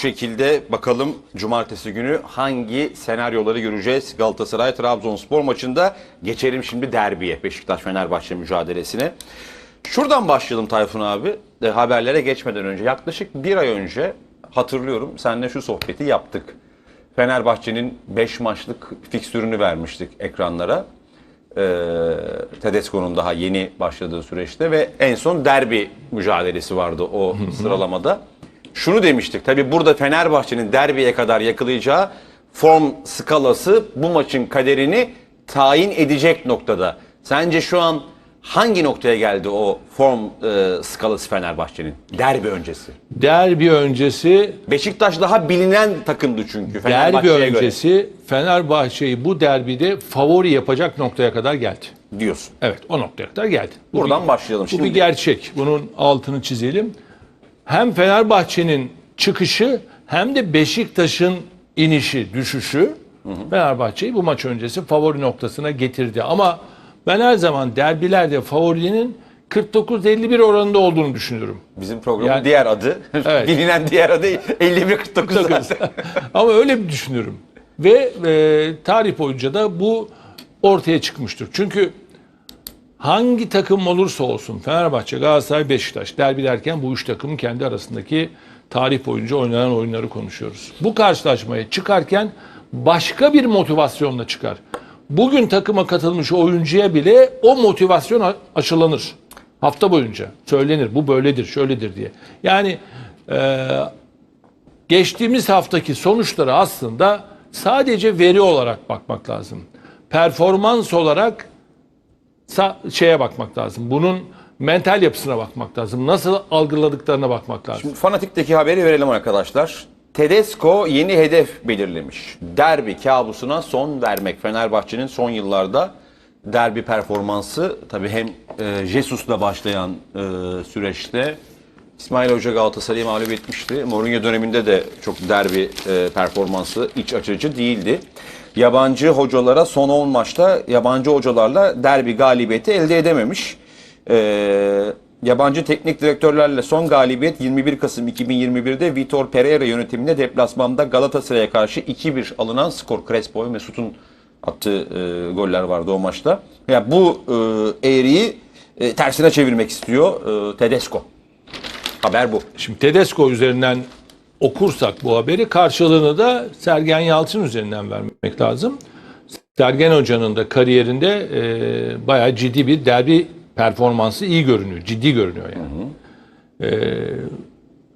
şekilde bakalım cumartesi günü hangi senaryoları göreceğiz Galatasaray Trabzonspor maçında. Geçelim şimdi derbiye Beşiktaş Fenerbahçe mücadelesine. Şuradan başlayalım Tayfun abi. E, haberlere geçmeden önce yaklaşık bir ay önce hatırlıyorum seninle şu sohbeti yaptık. Fenerbahçe'nin 5 maçlık fikstürünü vermiştik ekranlara. Ee, Tedesco'nun daha yeni başladığı süreçte ve en son derbi mücadelesi vardı o sıralamada. Şunu demiştik tabi burada Fenerbahçe'nin derbiye kadar yakalayacağı form skalası bu maçın kaderini tayin edecek noktada. Sence şu an hangi noktaya geldi o form e, skalası Fenerbahçe'nin derbi öncesi? Derbi öncesi, Beşiktaş daha bilinen takımdı çünkü derbi Fenerbahçe'ye göre öncesi Fenerbahçe'yi bu derbide favori yapacak noktaya kadar geldi. diyorsun. Evet, o noktaya kadar geldi. Bu Buradan bir- başlayalım Bu şimdi. bir gerçek. Bunun altını çizelim. Hem Fenerbahçe'nin çıkışı hem de Beşiktaş'ın inişi, düşüşü Fenerbahçe'yi bu maç öncesi favori noktasına getirdi. Ama ben her zaman derbilerde favorinin 49-51 oranında olduğunu düşünüyorum. Bizim programın Yani- diğer adı, Evet. bilinen diğer adı 51-49 zaten. Ama öyle bir düşünüyorum. Ve e, tarih boyunca da bu ortaya çıkmıştır. Çünkü hangi takım olursa olsun Fenerbahçe, Galatasaray, Beşiktaş derbi derken bu üç takımın kendi arasındaki tarih boyunca oynanan oyunları konuşuyoruz. Bu karşılaşmaya çıkarken başka bir motivasyonla çıkar. Bugün takıma katılmış oyuncuya bile o motivasyon aşılanır. Hafta boyunca söylenir bu böyledir şöyledir diye. Yani e, geçtiğimiz haftaki sonuçlara aslında sadece veri olarak bakmak lazım. Performans olarak şeye bakmak lazım. Bunun mental yapısına bakmak lazım. Nasıl algıladıklarına bakmak lazım. Fanatik'teki haberi verelim arkadaşlar. Tedesco yeni hedef belirlemiş. Derbi kabusuna son vermek. Fenerbahçe'nin son yıllarda derbi performansı tabii hem e, Jesus'la başlayan e, süreçte İsmail Hoca Galatasaray'ı mağlup etmişti. Mourinho döneminde de çok derbi e, performansı iç açıcı değildi. Yabancı hocalara son 10 maçta yabancı hocalarla derbi galibiyeti elde edememiş. Ee, yabancı teknik direktörlerle son galibiyet 21 Kasım 2021'de Vitor Pereira yönetiminde deplasmanda Galatasaray'a karşı 2-1 alınan skor. Crespo ve Mesut'un attığı e, goller vardı o maçta. Yani bu e, eğriyi e, tersine çevirmek istiyor e, Tedesco. Haber bu. Şimdi Tedesco üzerinden okursak bu haberi karşılığını da Sergen Yalçın üzerinden vermek lazım. Sergen Hoca'nın da kariyerinde e, bayağı ciddi bir derbi performansı iyi görünüyor. Ciddi görünüyor yani. E,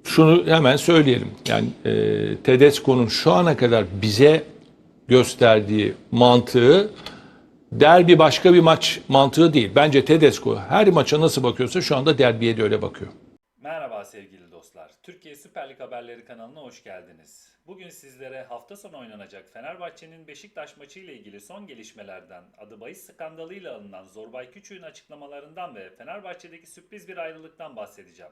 şunu hemen söyleyelim. Yani e, Tedesco'nun şu ana kadar bize gösterdiği mantığı derbi başka bir maç mantığı değil. Bence Tedesco her maça nasıl bakıyorsa şu anda derbiye de öyle bakıyor. Merhaba sevgili. Türkiye Süper Lig Haberleri kanalına hoş geldiniz. Bugün sizlere hafta sonu oynanacak Fenerbahçe'nin Beşiktaş maçı ile ilgili son gelişmelerden, adı bahis skandalıyla alınan Zorbay Küçük'ün açıklamalarından ve Fenerbahçe'deki sürpriz bir ayrılıktan bahsedeceğim.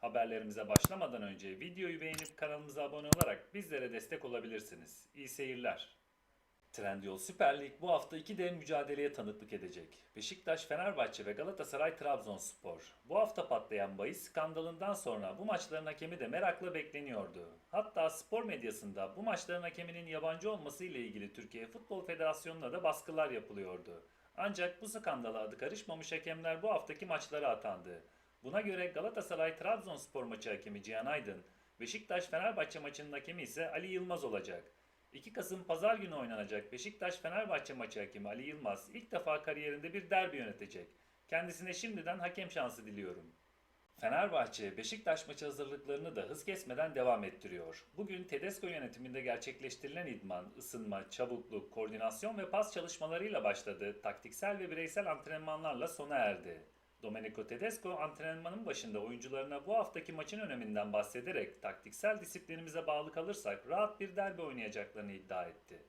Haberlerimize başlamadan önce videoyu beğenip kanalımıza abone olarak bizlere destek olabilirsiniz. İyi seyirler. Trendyol Süper Lig bu hafta iki dev mücadeleye tanıklık edecek. Beşiktaş, Fenerbahçe ve Galatasaray Trabzonspor. Bu hafta patlayan bahis skandalından sonra bu maçların hakemi de merakla bekleniyordu. Hatta spor medyasında bu maçların hakeminin yabancı olması ile ilgili Türkiye Futbol Federasyonu'na da baskılar yapılıyordu. Ancak bu skandala adı karışmamış hakemler bu haftaki maçlara atandı. Buna göre Galatasaray Trabzonspor maçı hakemi Cihan Aydın, Beşiktaş Fenerbahçe maçının hakemi ise Ali Yılmaz olacak. 2 Kasım Pazar günü oynanacak Beşiktaş-Fenerbahçe maçı hakemi Ali Yılmaz ilk defa kariyerinde bir derbi yönetecek. Kendisine şimdiden hakem şansı diliyorum. Fenerbahçe Beşiktaş maçı hazırlıklarını da hız kesmeden devam ettiriyor. Bugün Tedesco yönetiminde gerçekleştirilen idman, ısınma, çabukluk, koordinasyon ve pas çalışmalarıyla başladı. Taktiksel ve bireysel antrenmanlarla sona erdi. Domenico Tedesco antrenmanın başında oyuncularına bu haftaki maçın öneminden bahsederek taktiksel disiplinimize bağlı kalırsak rahat bir derbi oynayacaklarını iddia etti.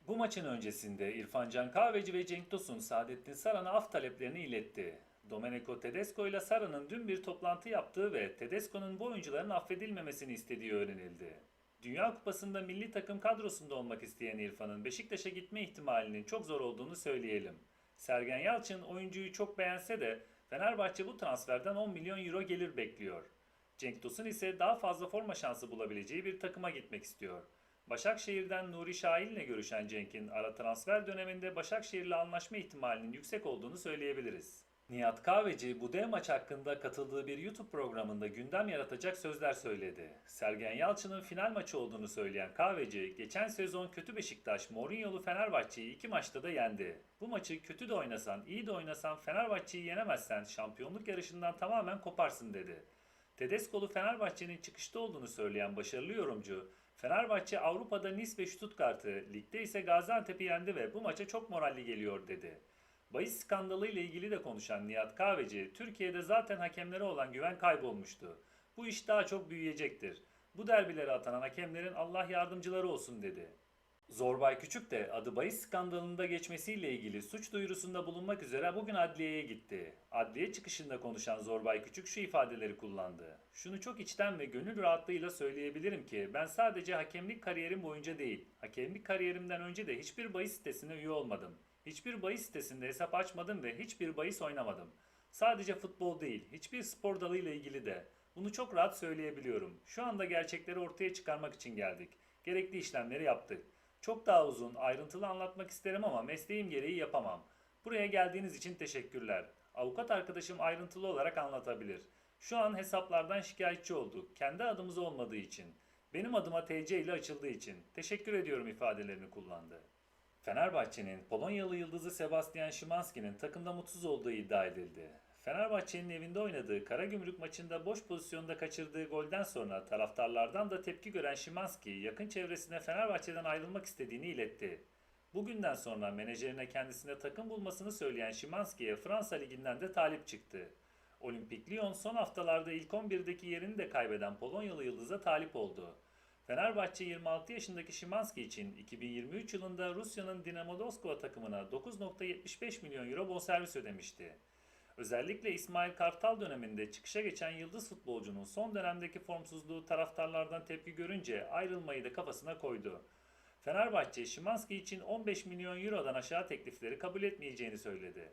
Bu maçın öncesinde İrfan Can Kahveci ve Cenk Tosun Saadettin Saran'a af taleplerini iletti. Domenico Tedesco ile Sara'nın dün bir toplantı yaptığı ve Tedesco'nun bu oyuncuların affedilmemesini istediği öğrenildi. Dünya Kupası'nda milli takım kadrosunda olmak isteyen İrfan'ın Beşiktaş'a gitme ihtimalinin çok zor olduğunu söyleyelim. Sergen Yalçın oyuncuyu çok beğense de Fenerbahçe bu transferden 10 milyon euro gelir bekliyor. Cenk Tosun ise daha fazla forma şansı bulabileceği bir takıma gitmek istiyor. Başakşehir'den Nuri Şahin ile görüşen Cenk'in ara transfer döneminde Başakşehir'le anlaşma ihtimalinin yüksek olduğunu söyleyebiliriz. Nihat Kahveci bu dev maç hakkında katıldığı bir YouTube programında gündem yaratacak sözler söyledi. Sergen Yalçın'ın final maçı olduğunu söyleyen Kahveci, geçen sezon kötü Beşiktaş Mourinho'lu Fenerbahçe'yi iki maçta da yendi. Bu maçı kötü de oynasan, iyi de oynasan Fenerbahçe'yi yenemezsen şampiyonluk yarışından tamamen koparsın dedi. Tedesco'lu Fenerbahçe'nin çıkışta olduğunu söyleyen başarılı yorumcu, Fenerbahçe Avrupa'da Nice ve Stuttgart'ı, ligde ise Gaziantep'i yendi ve bu maça çok moralli geliyor dedi. Bahis skandalı ile ilgili de konuşan Nihat Kahveci, Türkiye'de zaten hakemlere olan güven kaybolmuştu. Bu iş daha çok büyüyecektir. Bu derbilere atanan hakemlerin Allah yardımcıları olsun dedi. Zorbay Küçük de adı bahis skandalında geçmesiyle ilgili suç duyurusunda bulunmak üzere bugün adliyeye gitti. Adliye çıkışında konuşan Zorbay Küçük şu ifadeleri kullandı. Şunu çok içten ve gönül rahatlığıyla söyleyebilirim ki ben sadece hakemlik kariyerim boyunca değil, hakemlik kariyerimden önce de hiçbir bahis sitesine üye olmadım. Hiçbir bahis sitesinde hesap açmadım ve hiçbir bahis oynamadım. Sadece futbol değil, hiçbir spor dalıyla ilgili de. Bunu çok rahat söyleyebiliyorum. Şu anda gerçekleri ortaya çıkarmak için geldik. Gerekli işlemleri yaptık. Çok daha uzun, ayrıntılı anlatmak isterim ama mesleğim gereği yapamam. Buraya geldiğiniz için teşekkürler. Avukat arkadaşım ayrıntılı olarak anlatabilir. Şu an hesaplardan şikayetçi olduk. Kendi adımız olmadığı için. Benim adıma TC ile açıldığı için. Teşekkür ediyorum ifadelerini kullandı. Fenerbahçe'nin Polonyalı yıldızı Sebastian Szymanski'nin takımda mutsuz olduğu iddia edildi. Fenerbahçe'nin evinde oynadığı Karagümrük maçında boş pozisyonda kaçırdığı golden sonra taraftarlardan da tepki gören Szymanski yakın çevresine Fenerbahçe'den ayrılmak istediğini iletti. Bugünden sonra menajerine kendisine takım bulmasını söyleyen Szymanski'ye Fransa Ligi'nden de talip çıktı. Olimpik Lyon son haftalarda ilk 11'deki yerini de kaybeden Polonyalı yıldıza talip oldu. Fenerbahçe 26 yaşındaki Szymanski için 2023 yılında Rusya'nın Dinamo Moskova takımına 9.75 milyon euro bonservis ödemişti. Özellikle İsmail Kartal döneminde çıkışa geçen yıldız futbolcunun son dönemdeki formsuzluğu taraftarlardan tepki görünce ayrılmayı da kafasına koydu. Fenerbahçe, Szymanski için 15 milyon eurodan aşağı teklifleri kabul etmeyeceğini söyledi.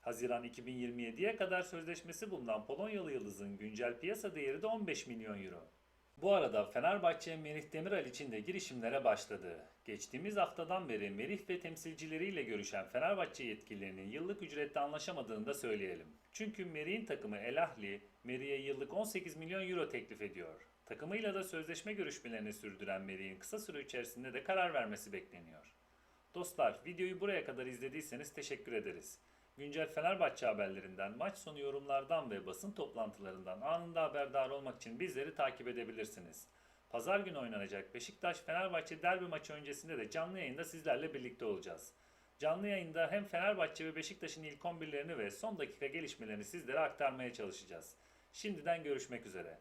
Haziran 2027'ye kadar sözleşmesi bulunan Polonyalı yıldızın güncel piyasa değeri de 15 milyon euro. Bu arada Fenerbahçe Merih Demiral için de girişimlere başladı. Geçtiğimiz haftadan beri Merih ve temsilcileriyle görüşen Fenerbahçe yetkililerinin yıllık ücrette anlaşamadığını da söyleyelim. Çünkü Merih'in takımı El Ahli, Merih'e yıllık 18 milyon euro teklif ediyor. Takımıyla da sözleşme görüşmelerini sürdüren Merih'in kısa süre içerisinde de karar vermesi bekleniyor. Dostlar videoyu buraya kadar izlediyseniz teşekkür ederiz. Güncel Fenerbahçe haberlerinden, maç sonu yorumlardan ve basın toplantılarından anında haberdar olmak için bizleri takip edebilirsiniz. Pazar günü oynanacak Beşiktaş-Fenerbahçe derbi maçı öncesinde de canlı yayında sizlerle birlikte olacağız. Canlı yayında hem Fenerbahçe ve Beşiktaş'ın ilk 11'lerini ve son dakika gelişmelerini sizlere aktarmaya çalışacağız. Şimdiden görüşmek üzere.